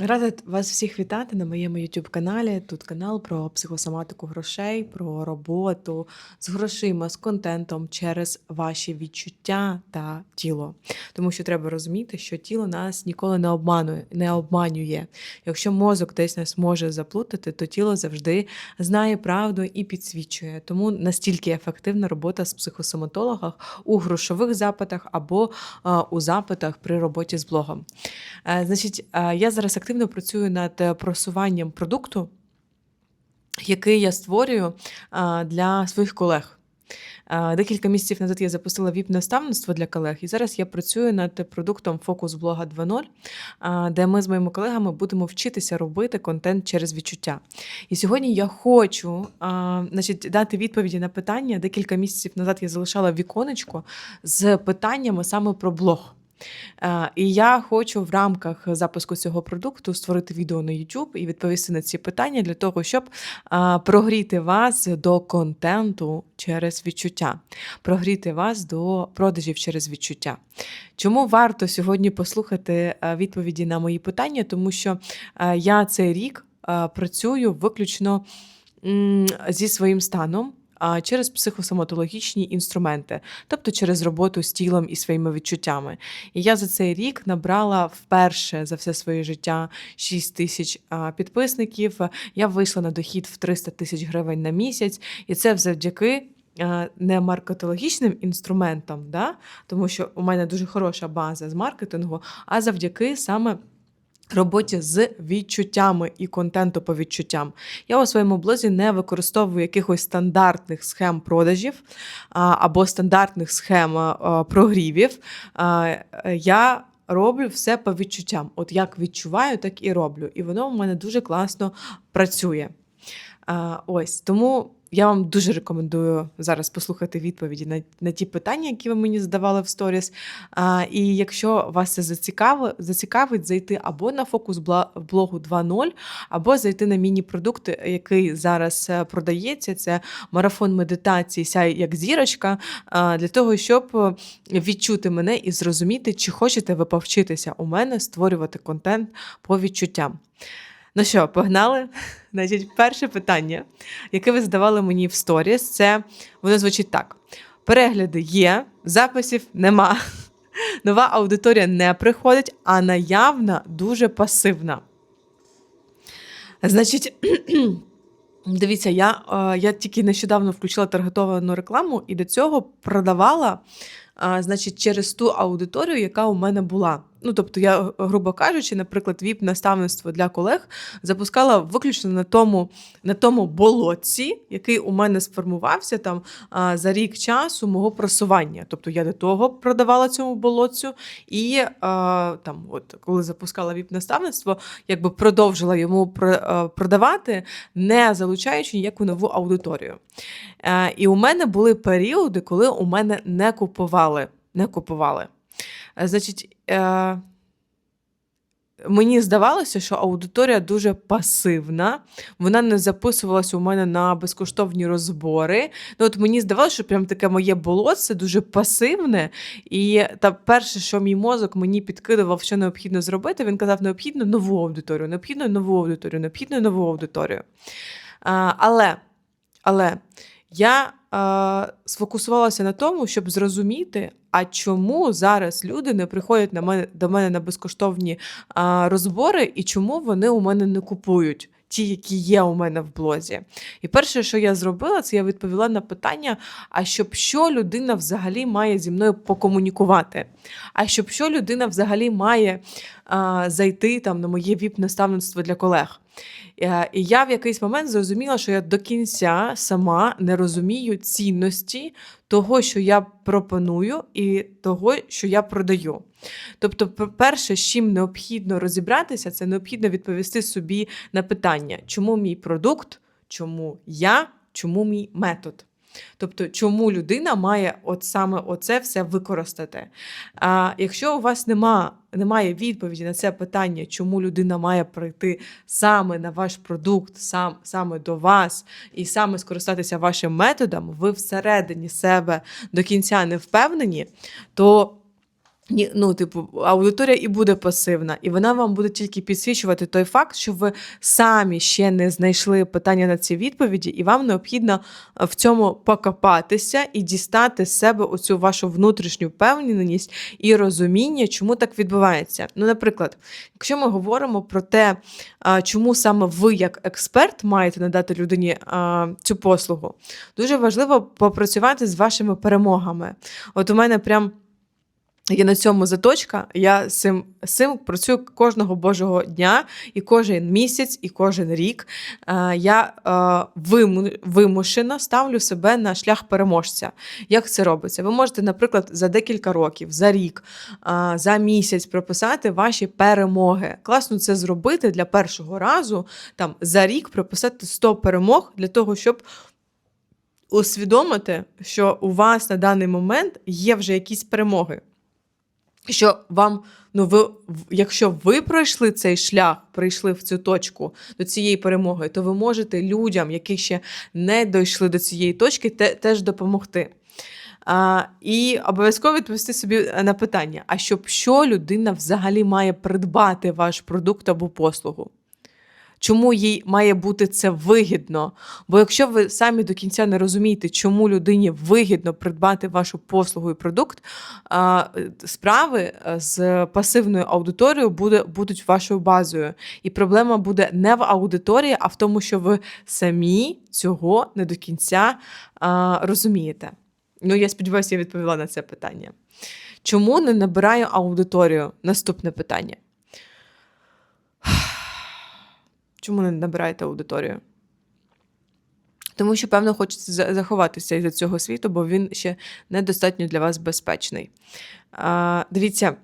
Рада вас всіх вітати на моєму YouTube каналі. Тут канал про психосоматику грошей, про роботу з грошима, з контентом через ваші відчуття та тіло. Тому що треба розуміти, що тіло нас ніколи не обманує, не обманює. Якщо мозок десь нас може заплутати, то тіло завжди знає правду і підсвічує. Тому настільки ефективна робота з психосоматологом у грошових запитах або у запитах при роботі з блогом. Е, Значить, е, я зараз активно працюю над е, просуванням продукту, який я створюю для своїх колег. Декілька місяців назад я запустила ВІП-наставництво для колег, і зараз я працюю над продуктом Фокус блога 2.0, е, де ми з моїми колегами будемо вчитися робити контент через відчуття. І сьогодні я хочу значить, дати відповіді на питання. Декілька місяців назад я залишала віконечко з питаннями саме про блог. Е, І я хочу в рамках запуску цього продукту створити відео на YouTube і відповісти на ці питання для того, щоб прогріти вас до контенту через відчуття, прогріти вас до продажів через відчуття. Чому варто сьогодні послухати е, відповіді на мої питання? Тому що е, я цей рік е, працюю виключно зі своїм станом. А, Через психосоматологічні інструменти, тобто через роботу з тілом і своїми відчуттями. І я за цей рік набрала вперше за все своє життя 6 тисяч підписників. Я вийшла на дохід в 300 тисяч гривень на місяць, і це завдяки. Не маркетологічним інструментам, да? тому що у мене дуже хороша база з маркетингу, а завдяки саме роботі з відчуттями і контенту по відчуттям. Я у своєму блозі не використовую якихось стандартних схем продажів або стандартних схем прогрівів. Я роблю все по відчуттям. От як відчуваю, так і роблю. І воно у мене дуже класно працює. Ось тому я вам дуже рекомендую зараз послухати відповіді на, на ті питання, які ви мені задавали в сторіс. А, І якщо вас це зацікавить, зацікавить, зайти або на фокус блогу 2.0, або зайти на міні-продукт, який зараз е, продається. Це марафон медитації Сяй як зірочка, а, для того, щоб е, відчути мене і зрозуміти, чи хочете ви повчитися у мене створювати контент по відчуттям. Ну що, погнали? Значить, перше питання, яке ви задавали мені в сторіс, це воно звучить так: перегляди є, записів нема. Нова аудиторія не приходить, а наявна дуже пасивна. Значить, дивіться, я, е, я тільки нещодавно включила таргетовану рекламу і до цього продавала. Значить, через ту аудиторію, яка у мене була. Ну, тобто, я, грубо кажучи, наприклад, ВІП-наставництво для колег запускала виключно на тому, на тому болотці, який у мене сформувався там за рік часу мого просування. Тобто я до того продавала цьому болотцю, і там, от коли запускала ВІП-наставництво, якби продовжила йому продавати, не залучаючи ніяку нову аудиторію. Е, І у мене були періоди, коли у мене не купували. Не купували. Е, Значить, е, мені здавалося, що аудиторія дуже пасивна, вона не записувалася у мене на безкоштовні розбори. Ну, от мені здавалося, що прям таке моє болотце дуже пасивне. І та перше, що мій мозок мені підкидував, що необхідно зробити, він казав: необхідно нову аудиторію, необхідно нову аудиторію, необхідно нову аудиторію. А, але, але я е, сфокусувалася на тому, щоб зрозуміти, а чому зараз люди не приходять на мене до мене на безкоштовні е, розбори, і чому вони у мене не купують. Ті, які є у мене в блозі. І перше, що я зробила, це я відповіла на питання: а щоб що людина взагалі має зі мною покомунікувати? А щоб що людина взагалі має а, зайти там на моє віп-наставництво для колег? Е, І я в якийсь момент зрозуміла, що я до кінця сама не розумію цінності того, що я пропоную, і того, що я продаю. Тобто, перше, з чим необхідно розібратися, це необхідно відповісти собі на питання, чому мій продукт, чому я, чому мій метод. Тобто, чому людина має от саме оце все використати? А якщо у вас нема, немає відповіді на це питання, чому людина має прийти саме на ваш продукт, сам, саме до вас, і саме скористатися вашим методом, ви всередині себе до кінця не впевнені, то Ні, ну, типу, аудиторія і буде пасивна, і вона вам буде тільки підсвічувати той факт, що ви самі ще не знайшли питання на ці відповіді, і вам необхідно е, в цьому покопатися і дістати з себе оцю вашу внутрішню впевненість і розуміння, чому так відбувається. Ну, наприклад, якщо ми говоримо про те, чому саме ви, як експерт, маєте надати людині цю послугу, дуже важливо попрацювати з вашими перемогами. От у мене прям. Є на цьому заточка. Я з цим, з цим працюю кожного божого дня, і кожен місяць, і кожен рік. Е, я е, виму- вимушено ставлю себе на шлях переможця. Як це робиться? Ви можете, наприклад, за декілька років, за рік, е, за місяць прописати ваші перемоги. Класно це зробити для першого разу, там за рік прописати 100 перемог для того, щоб усвідомити, що у вас на даний момент є вже якісь перемоги що вам, ну ви, якщо ви пройшли цей шлях, прийшли в цю точку до цієї перемоги, то ви можете людям, які ще не дійшли до цієї точки, те, теж допомогти. А, і обов'язково відповісти собі на питання: а щоб що людина взагалі має придбати ваш продукт або послугу? Чому їй має бути це вигідно? Бо якщо ви самі до кінця не розумієте, чому людині вигідно придбати вашу послугу і продукт, справи е, з пасивною аудиторією буде, будуть вашою базою. І проблема буде не в аудиторії, а в тому, що ви самі цього не до кінця розумієте. Ну, я сподіваюся, я відповіла на це питання. Чому не набираю аудиторію? Наступне питання. Чому не набираєте аудиторію? Тому що, певно, хочеться заховатися із цього світу, бо він ще недостатньо для вас безпечний. А, дивіться,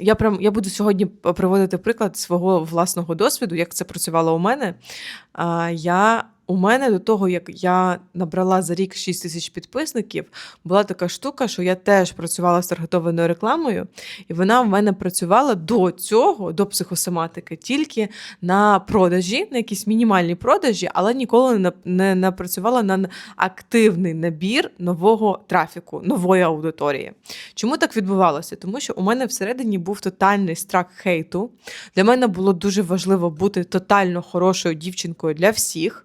я прям я буду сьогодні приводити приклад свого власного досвіду, як це працювало у мене. А, я, у мене до того, як я набрала за рік 6 тисяч підписників, була така штука, що я теж працювала з таргетованою рекламою, і вона в мене працювала до цього, до психосоматики, тільки на продажі, на якісь мінімальні продажі, але ніколи не, напрацювала на активний набір нового трафіку, нової аудиторії. Чому так відбувалося? Тому що у мене всередині був тотальний страх хейту. Для мене було дуже важливо бути тотально хорошою дівчинкою для всіх.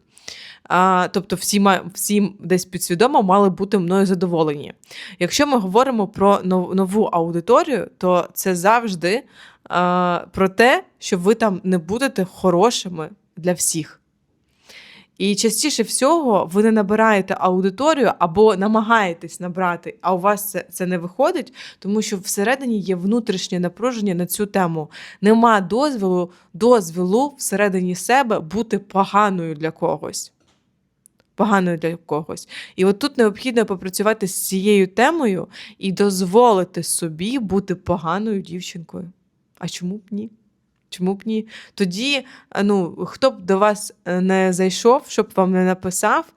А, тобто всі, всі десь підсвідомо мали бути мною задоволені. Якщо ми говоримо про нову аудиторію, то це завжди а, про те, що ви там не будете хорошими для всіх. І частіше всього ви не набираєте аудиторію або намагаєтесь набрати, а у вас це, це не виходить, тому що всередині є внутрішнє напруження на цю тему. Нема дозволу, дозволу всередині себе бути поганою для когось. Поганою для когось. І от тут необхідно попрацювати з цією темою і дозволити собі бути поганою дівчинкою. А чому б ні? Чому б ні? Тоді, ну, хто б до вас е, не зайшов, щоб вам не написав,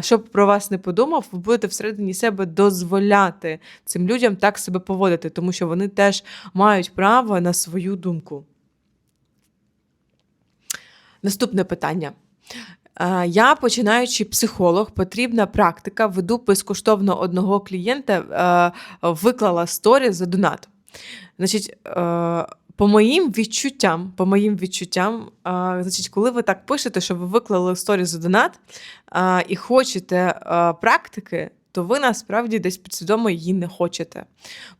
щоб про вас не подумав, ви будете всередині себе дозволяти цим людям так себе поводити, тому що вони теж мають право на свою думку. Наступне питання. Е, Я, починаючи психолог, потрібна практика. Веду безкоштовно одного клієнта, е, виклала сторі за донат. Значить, е, по моїм відчуттям, по моїм відчуттям, а, значить, коли ви так пишете, що ви виклали сторі за донат а, і хочете а, практики, то ви насправді десь підсвідомо її не хочете.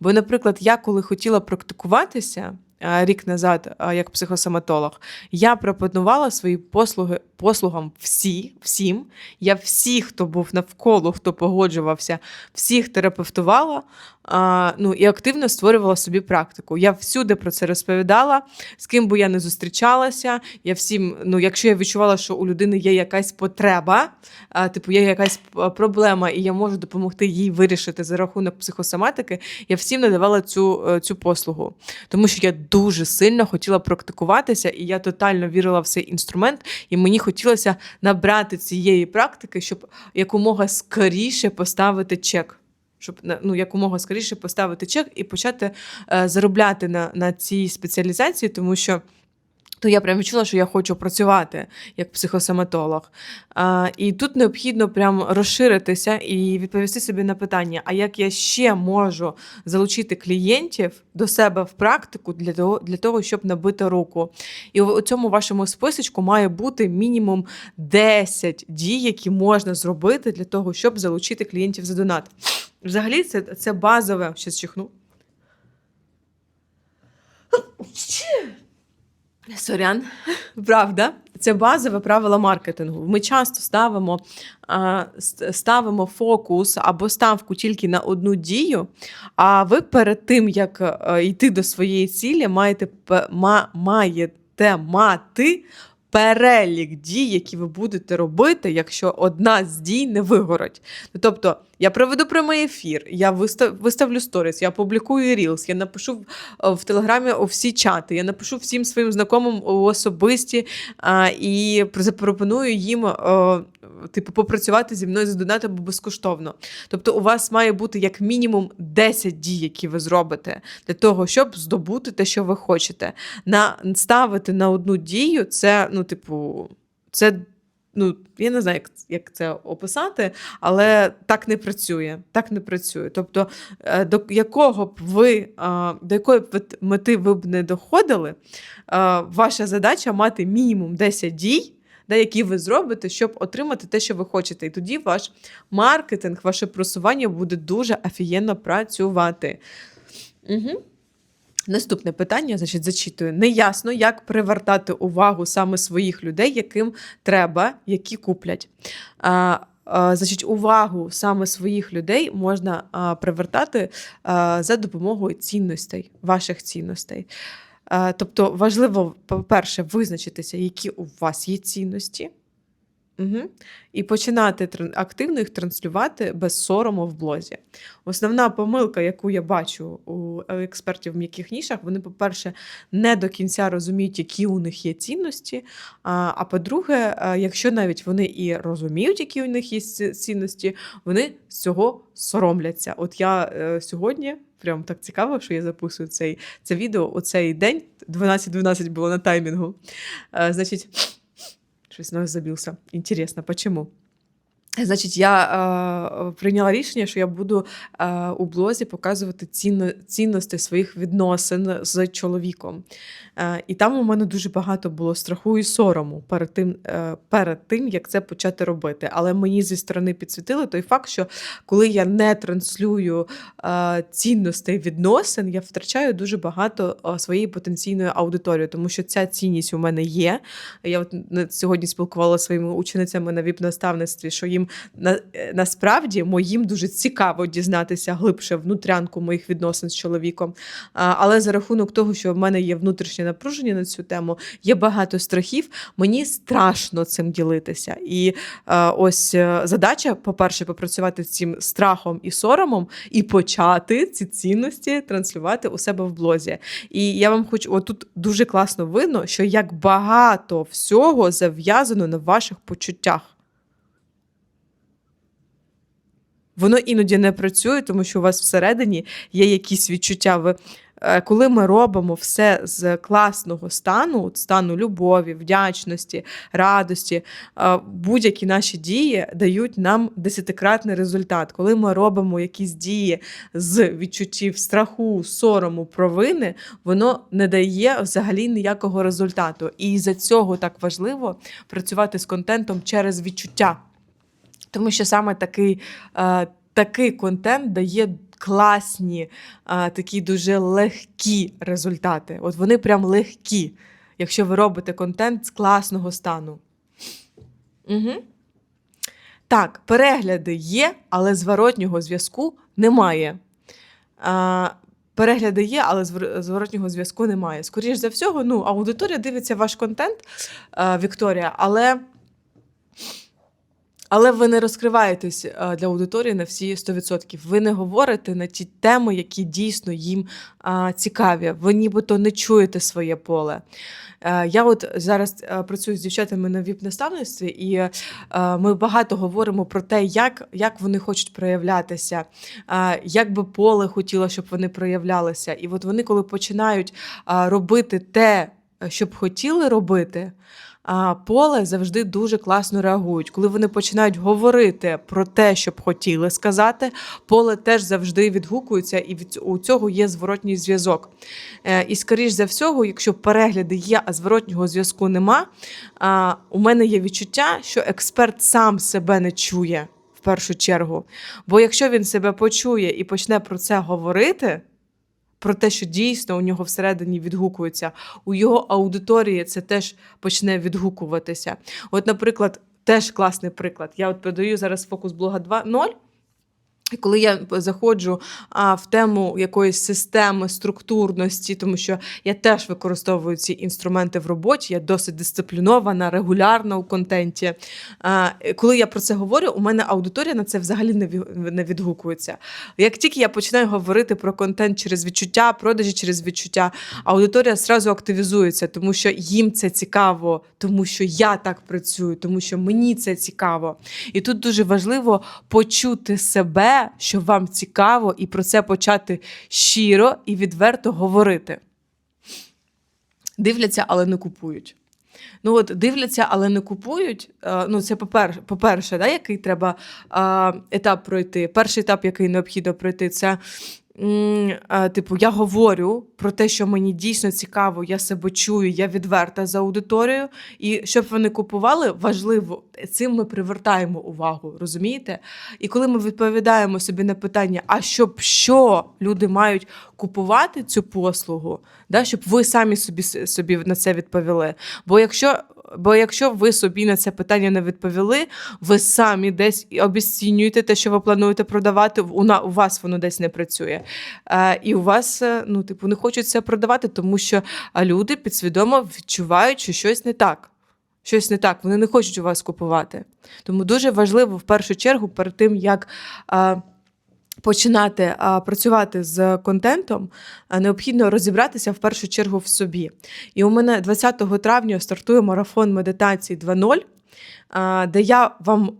Бо, наприклад, я коли хотіла практикуватися рік назад, як психосоматолог, я пропонувала свої послуги послугам всі, всім. Я всіх, хто був навколо, хто погоджувався, всіх терапевтувала. А, ну і активно створювала собі практику. Я всюди про це розповідала, з ким би я не зустрічалася. Я всім, ну, якщо я відчувала, що у людини є якась потреба, а, типу є якась проблема, і я можу допомогти їй вирішити за рахунок психосоматики, я всім надавала цю, е, цю послугу. Тому що я дуже сильно хотіла практикуватися, і я тотально вірила в цей інструмент, і мені хотілося набрати цієї практики, щоб якомога скоріше поставити чек щоб ну, якомога скоріше поставити чек і почати е, заробляти на, на цій спеціалізації, тому що. то я прям відчула, що я хочу працювати як психосоматолог. А, і тут необхідно прям розширитися і відповісти собі на питання: а як я ще можу залучити клієнтів до себе в практику для того, для того щоб набити руку? І у цьому вашому списочку має бути мінімум 10 дій, які можна зробити для того, щоб залучити клієнтів за донат. Взагалі, це, це базове. Щас чихну. Сорян, правда, це базове правило маркетингу. Ми часто ставимо, ставимо фокус або ставку тільки на одну дію. А ви перед тим, як е, йти до своєї цілі, маєте, маєте мати перелік дій, які ви будете робити, якщо одна з дій не вигорить. Ну, Тобто, я проведу прямий ефір, я вистав, виставлю сторіс, я публікую рілс, я напишу в, е, в телеграмі у всі чати, я напишу всім своїм знайомим у особисті а, і запропоную їм. е, Типу, попрацювати зі мною за донат або безкоштовно. Тобто, у вас має бути як мінімум 10 дій, які ви зробите для того, щоб здобути те, що ви хочете. На ставити на одну дію, це, ну, типу, це. Ну, я не знаю, як, як це описати, але так не працює. Так не працює. Тобто, е, до якого б ви, до якої б мети ви б не доходили, ваша задача мати мінімум 10 дій, да, які ви зробите, щоб отримати те, що ви хочете. І тоді ваш маркетинг, ваше просування буде дуже офігенно працювати. Угу. Наступне питання, значить, зачитую. Неясно, як привертати увагу саме своїх людей, яким треба, які куплять. А, а, значить, увагу саме своїх людей можна а, привертати а, за допомогою цінностей, ваших цінностей. А, тобто важливо, по-перше, визначитися, які у вас є цінності. Угу. І починати активно їх транслювати без сорому в блозі. Основна помилка, яку я бачу у експертів в м'яких нішах, вони, по-перше, не до кінця розуміють, які у них є цінності. А, а по-друге, якщо навіть вони і розуміють, які у них є цінності, вони з цього соромляться. От я е, сьогодні. Прям так цікаво, що я записую цей, це відео у цей день. 12-12 було на таймінгу. Е, значить, щось нос забився. Інтересно, почему? Значить, я е, прийняла рішення, що я буду е, у блозі показувати цінно, цінності своїх відносин з чоловіком. Е, і там у мене дуже багато було страху і сорому перед тим, е, перед тим, як це почати робити. Але мені зі сторони підсвітили той факт, що коли я не транслюю е, цінностей відносин, я втрачаю дуже багато е, своєї потенційної аудиторії, тому що ця цінність у мене є. Я от сьогодні спілкувалася своїми ученицями на віп-наставництві, що їм на, е, насправді моїм дуже цікаво дізнатися глибше внутрянку моїх відносин з чоловіком. А, але за рахунок того, що в мене є внутрішнє напруження на цю тему, є багато страхів. Мені страшно цим ділитися. І е, ось е, задача, по-перше, попрацювати з цим страхом і соромом, і почати ці цінності транслювати у себе в блозі. І я вам хочу, отут дуже класно видно, що як багато всього зав'язано на ваших почуттях. Воно іноді не працює, тому що у вас всередині є якісь відчуття. Ви, е, коли ми робимо все з класного стану, от стану любові, вдячності, радості, е, будь-які наші дії дають нам десятикратний результат. Коли ми робимо якісь дії з відчуттів страху, сорому, провини, воно не дає взагалі ніякого результату. І за цього так важливо працювати з контентом через відчуття. Тому що саме такий, е, такий контент дає класні, е, такі дуже легкі результати. От вони прям легкі, якщо ви робите контент з класного стану. Угу. Так, перегляди є, але зворотнього зв'язку немає. А, перегляди є, але зворотнього зв'язку немає. Скоріше за всього, ну, аудиторія дивиться ваш контент, е, Вікторія, але. Але ви не розкриваєтесь е, для аудиторії на всі 100%. Ви не говорите на ті теми, які дійсно їм цікаві. Ви нібито не чуєте своє поле. Е, Я от зараз е, працюю з дівчатами на віп-наставництві, і ми багато говоримо про те, як, як вони хочуть проявлятися, як би поле хотіло, щоб вони проявлялися. І от вони, коли починають робити те, е, щоб хотіли робити, поле завжди дуже класно реагують. Коли вони починають говорити про те, що б хотіли сказати, поле теж завжди відгукується, і від у цього є зворотній зв'язок. Е, І, скоріш за всього, якщо перегляди є, а зворотнього зв'язку нема, а, у мене є відчуття, що експерт сам себе не чує в першу чергу. Бо якщо він себе почує і почне про це говорити, про те, що дійсно у нього всередині відгукується, у його аудиторії це теж почне відгукуватися. От, наприклад, теж класний приклад. Я от передаю зараз фокус блога 2.0. Коли я заходжу а, в тему якоїсь системи, структурності, тому що я теж використовую ці інструменти в роботі, я досить дисциплінована, регулярна у контенті. А, коли я про це говорю, у мене аудиторія на це взагалі не відгукується. Як тільки я починаю говорити про контент через відчуття, продажі через відчуття, аудиторія зразу активізується, тому що їм це цікаво, тому що я так працюю, тому що мені це цікаво. І тут дуже важливо почути себе, що вам цікаво, і про це почати щиро і відверто говорити. Дивляться, але не купують. Ну от дивляться, але не купують. е, Ну, це по-перше, по-перше, да, який треба етап пройти. Перший етап, який необхідно пройти, це. Е, Типу, я говорю про те, що мені дійсно цікаво, я себе чую, я відверта за аудиторією. І щоб вони купували, важливо, цим ми привертаємо увагу, розумієте? І коли ми відповідаємо собі на питання, а щоб що люди мають купувати цю послугу, да, щоб ви самі собі, собі на це відповіли. Бо якщо, бо якщо ви собі на це питання не відповіли, ви самі десь обіцінюєте те, що ви плануєте продавати, у, вас воно десь не працює. Е, і у вас, е, ну, типу, не хочуть це продавати, тому що люди підсвідомо відчувають, що щось не так. Щось не так, вони не хочуть у вас купувати. Тому дуже важливо в першу чергу, перед тим, як починати а, працювати з контентом, а, необхідно розібратися в першу чергу в собі. І у мене 20 травня стартує марафон медитації 2.0, а, де я вам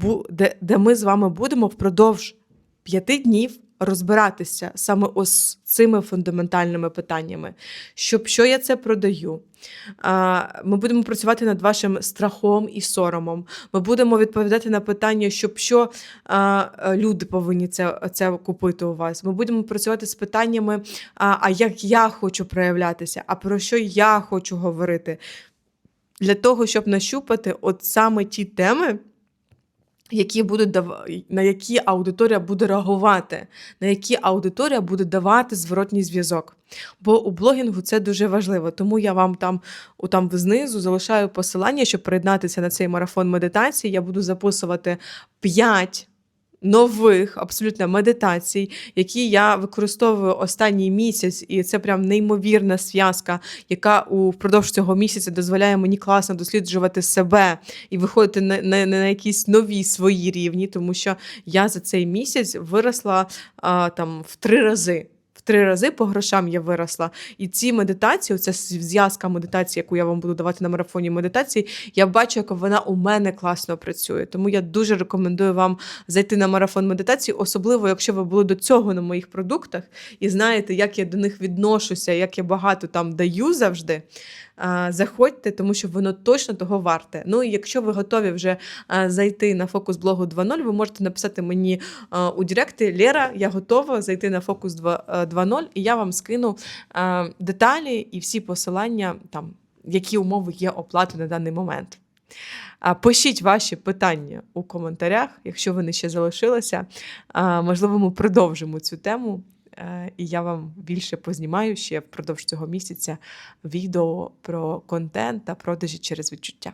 бу, де, де ми з вами будемо впродовж п'яти днів. Розбиратися саме ось цими фундаментальними питаннями, щоб що я це продаю. Ми будемо працювати над вашим страхом і соромом. Ми будемо відповідати на питання, щоб що люди повинні це, це купити у вас. Ми будемо працювати з питаннями, а як я хочу проявлятися, а про що я хочу говорити. Для того, щоб нащупати от саме ті теми, які будуть дав... на які аудиторія буде реагувати, на які аудиторія буде давати зворотній зв'язок. Бо у блогінгу це дуже важливо. Тому я вам там, у там знизу залишаю посилання, щоб приєднатися на цей марафон медитації. Я буду записувати 5 нових абсолютно медитацій, які я використовую останній місяць, і це прям неймовірна зв'язка, яка впродовж цього місяця дозволяє мені класно досліджувати себе і виходити на, на, на якісь нові свої рівні, тому що я за цей місяць виросла а, там в три рази. Три рази по грошам я виросла. І ці медитації, це зв'язка медитації, яку я вам буду давати на марафоні медитації, я бачу, як вона у мене класно працює. Тому я дуже рекомендую вам зайти на марафон медитації, особливо, якщо ви були до цього на моїх продуктах і знаєте, як я до них відношуся, як я багато там даю завжди. Заходьте, тому що воно точно того варте. Ну і якщо ви готові вже зайти на фокус блогу 2.0, ви можете написати мені у Директи Лера, я готова зайти на фокус 2 е, 2.0, і я вам скину а, деталі і всі посилання, там, які умови є оплати на даний момент. Пишіть ваші питання у коментарях, якщо вони ще залишилися. А, Можливо, ми продовжимо цю тему, е, і я вам більше познімаю ще впродовж цього місяця відео про контент та продажі через відчуття.